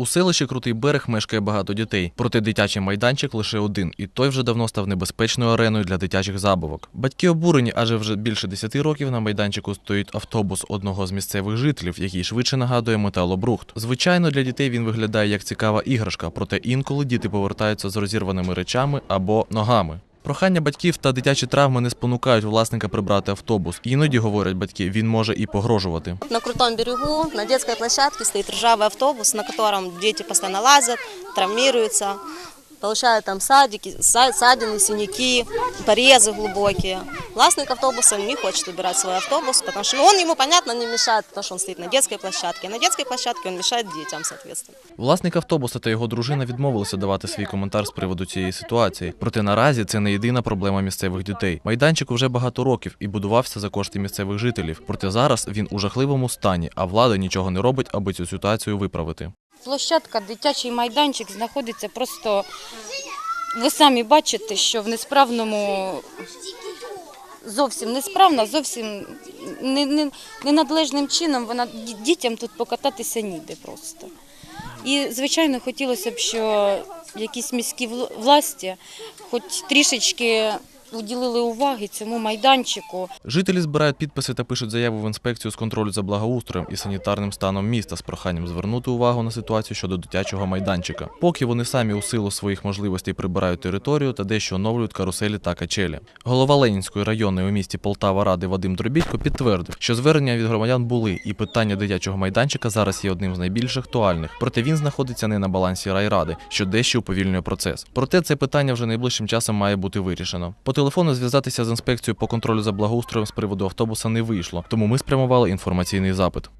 У селищі Крутий берег мешкає багато дітей, проте дитячий майданчик лише один, і той вже давно став небезпечною ареною для дитячих забавок. Батьки обурені, адже вже більше 10 років на майданчику стоїть автобус одного з місцевих жителів, який швидше нагадує металобрухт. Звичайно, для дітей він виглядає як цікава іграшка, проте інколи діти повертаються з розірваними речами або ногами. Прохання батьків та дитячі травми не спонукають власника прибрати автобус. Іноді говорять батьки, він може і погрожувати. На крутому берегу на дитячій площадці стоїть ржавий автобус, на якому діти постійно лазять, травмируются, получают там садики, са- ссадины, синяки, порезы глубокие. Властник автобуса не хочет убирать свой автобус, потому ну, он ему, понятно, не мешает, потому что он стоит на детской площадке. На детской площадке он мешает детям, соответственно. Власник автобуса та його дружина відмовилися давати свій коментар з приводу цієї ситуації. Проте наразі це не єдина проблема місцевих дітей. Майданчик вже багато років і будувався за кошти місцевих жителів. Проте зараз він у жахливому стані, а влада нічого не робить, аби цю ситуацію виправити. Площадка, дитячий майданчик знаходиться просто. Ви самі бачите, що в несправному зовсім несправна, зовсім не, не, ненадлежним чином вона дітям тут покататися ніде просто. І, звичайно, хотілося б, що якісь міські власті хоч трішечки уділили уваги цьому майданчику. Жителі збирають підписи та пишуть заяву в інспекцію з контролю за благоустроєм і санітарним станом міста з проханням звернути увагу на ситуацію щодо дитячого майданчика. Поки вони самі у силу своїх можливостей прибирають територію та дещо оновлюють каруселі та качелі. Голова Ленінської районної у місті Полтава Ради Вадим Дробітько підтвердив, що звернення від громадян були, і питання дитячого майданчика зараз є одним з найбільш актуальних. Проте він знаходиться не на балансі райради, що дещо уповільнює процес. Проте це питання вже найближчим часом має бути вирішено. Телефону зв'язатися з інспекцією по контролю за благоустроєм з приводу автобуса не вийшло, тому ми спрямували інформаційний запит.